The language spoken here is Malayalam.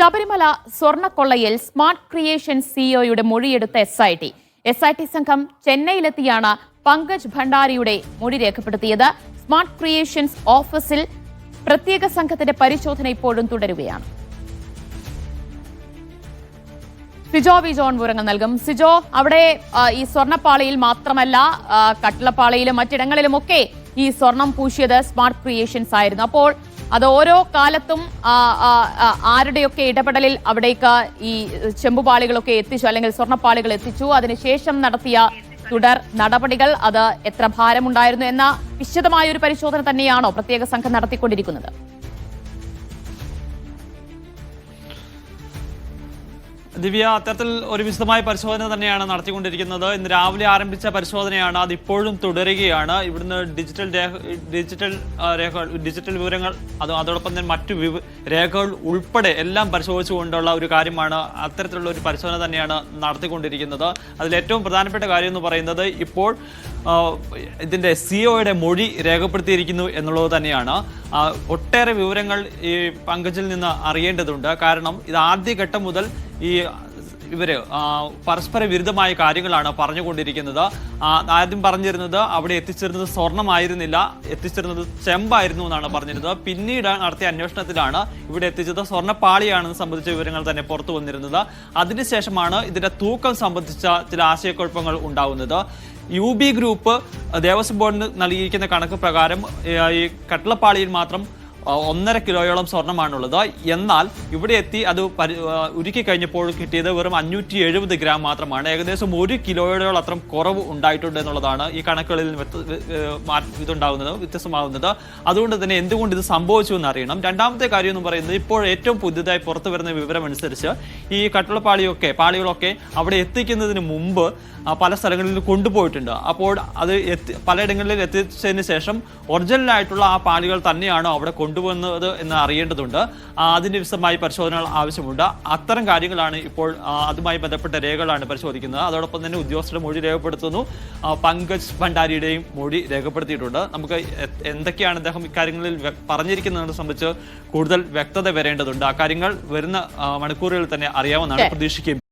ശബരിമല സ്വർണക്കൊള്ളയിൽ സ്മാർട്ട് ക്രിയേഷൻ സിഇഒയുടെ മൊഴിയെടുത്ത S I T S I T സംഘം ചെന്നൈയിലെത്തിയാണ് പങ്കജ് ഭണ്ഡാരിയുടെ മൊഴി രേഖപ്പെടുത്തിയത്. സ്മാർട്ട് ക്രിയേഷൻസ് ഓഫീസിൽ പ്രത്യേക സംഘത്തിന്റെ പരിശോധന ഇപ്പോഴും തുടരുകയാണ്. സിജോ വി ജോൺ വിവരങ്ങൾ നൽകും. സിജോ അവിടെ ഈ സ്വർണപ്പാളയിൽ മാത്രമല്ല കട്ടിളപ്പാളയിലും മറ്റിടങ്ങളിലുമൊക്കെ ഈ സ്വർണം പൂശിയത് സ്മാർട്ട് ക്രിയേഷൻസ് ആയിരുന്നു. അപ്പോൾ അത് ഓരോ കാലത്തും ആരുടെയൊക്കെ ഇടപെടലിൽ അവിടേക്ക് ഈ ചെമ്പുപാളികളൊക്കെ എത്തിച്ചു അല്ലെങ്കിൽ സ്വർണപ്പാളികൾ എത്തിച്ചു. അതിനുശേഷം നടത്തിയ തുടർ നടപടികൾ അത് എത്ര ഭാരമുണ്ടായിരുന്നു എന്ന വിശദമായ ഒരു പരിശോധന തന്നെയാണോ പ്രത്യേക സംഘം നടത്തിക്കൊണ്ടിരിക്കുന്നത്? ദിവ്യ അത്തരത്തിൽ ഒരു വിശദമായ പരിശോധന തന്നെയാണ് നടത്തിക്കൊണ്ടിരിക്കുന്നത്. ഇന്ന് രാവിലെ ആരംഭിച്ച പരിശോധനയാണ് അത് ഇപ്പോഴും തുടരുകയാണ്. ഇവിടുന്ന് ഡിജിറ്റൽ രേഖ ഡിജിറ്റൽ രേഖകൾ ഡിജിറ്റൽ വിവരങ്ങൾ അത് അതോടൊപ്പം തന്നെ മറ്റു രേഖകൾ ഉൾപ്പെടെ എല്ലാം പരിശോധിച്ചുകൊണ്ടുള്ള ഒരു കാര്യമാണ് അത്തരത്തിലുള്ള ഒരു പരിശോധന തന്നെയാണ് നടത്തിക്കൊണ്ടിരിക്കുന്നത്. അതിൽ ഏറ്റവും പ്രധാനപ്പെട്ട കാര്യം എന്ന് പറയുന്നത് ഇപ്പോൾ സി സിഒയുടെ മൊഴി രേഖപ്പെടുത്തിയിരിക്കുന്നു എന്നുള്ളത് തന്നെയാണ്. ഒട്ടേറെ വിവരങ്ങൾ ഈ പങ്കജിൽ നിന്ന് അറിയേണ്ടതുണ്ട്. കാരണം ഇത് ആദ്യഘട്ടം മുതൽ ഈ ഇവർ ആ, പരസ്പര വിരുദ്ധമായ കാര്യങ്ങളാണ് പറഞ്ഞുകൊണ്ടിരിക്കുന്നത്. ആദ്യം പറഞ്ഞിരുന്നത് അവിടെ എത്തിച്ചിരുന്നത് സ്വർണമായിരുന്നില്ല എത്തിച്ചിരുന്നത് ചെമ്പായിരുന്നു എന്നാണ് പറഞ്ഞിരുന്നത്. പിന്നീട് നടത്തിയ അന്വേഷണത്തിലാണ് ഇവിടെ എത്തിച്ചത് സ്വർണപ്പാളിയാണെന്ന് സംബന്ധിച്ച വിവരങ്ങൾ തന്നെ പുറത്തു വന്നിരുന്നത്. അതിനുശേഷമാണ് ഇതിന്റെ തൂക്കം സംബന്ധിച്ച ചില ആശയക്കുഴപ്പങ്ങൾ ഉണ്ടാവുന്നത്. യു ബി ഗ്രൂപ്പ് ദേവസ്വം ബോർഡിന് നൽകിയിരിക്കുന്ന കണക്ക് പ്രകാരം ഈ കട്ടിളപ്പാളിയിൽ മാത്രം ഒന്നര കിലോയോളം സ്വർണമാണുള്ളത് എന്നാൽ ഇവിടെ എത്തി അത് ഉരുക്കി കഴിഞ്ഞപ്പോൾ കിട്ടിയത് വെറും അഞ്ഞൂറ്റി എഴുപത് ഗ്രാം മാത്രമാണ്. ഏകദേശം ഒരു കിലോയോളം അത്ര കുറവ് ഉണ്ടായിട്ടുണ്ട് എന്നുള്ളതാണ് ഈ കണക്കുകളിൽ ഇതുണ്ടാകുന്നത് വ്യത്യസ്തമാകുന്നത് അതുകൊണ്ട് തന്നെ എന്തുകൊണ്ട് ഇത് സംഭവിച്ചു എന്ന് അറിയണം രണ്ടാമത്തെ കാര്യം എന്ന് പറയുന്നത് ഇപ്പോൾ ഏറ്റവും പുതിയതായി പുറത്തു വരുന്ന വിവരം അനുസരിച്ച് ഈ കട്ടിളപ്പാളിയൊക്കെ പാളികളൊക്കെ അവിടെ എത്തിക്കുന്നതിന് മുമ്പ് പല സ്ഥലങ്ങളിൽ കൊണ്ടുപോയിട്ടുണ്ട്. അപ്പോൾ അത് എത്തി പലയിടങ്ങളിൽ എത്തിച്ചതിന് ശേഷം ഒറിജിനലായിട്ടുള്ള ആ പാളികൾ തന്നെയാണോ അവിടെ കൊണ്ടുവന്നത് എന്ന് അറിയേണ്ടതുണ്ട്. അതിന് വിശദമായി പരിശോധനകൾ ആവശ്യമുണ്ട്. അത്തരം കാര്യങ്ങളാണ് ഇപ്പോൾ അതുമായി ബന്ധപ്പെട്ട രേഖകളാണ് പരിശോധിക്കുന്നത്. അതോടൊപ്പം തന്നെ ഉദ്യോഗസ്ഥരുടെ മൊഴി രേഖപ്പെടുത്തുന്നു. പങ്കജ് ഭണ്ഡാരിയുടെയും മൊഴി രേഖപ്പെടുത്തിയിട്ടുണ്ട്. നമുക്ക് എന്തൊക്കെയാണ് അദ്ദേഹം ഇക്കാര്യങ്ങളിൽ പറഞ്ഞിരിക്കുന്നതിനെ സംബന്ധിച്ച് കൂടുതൽ വ്യക്തത വരേണ്ടതുണ്ട്. ആ കാര്യങ്ങൾ വരുന്ന മണിക്കൂറുകളിൽ തന്നെ അറിയാമെന്നാണ് പ്രതീക്ഷിക്കുന്നത്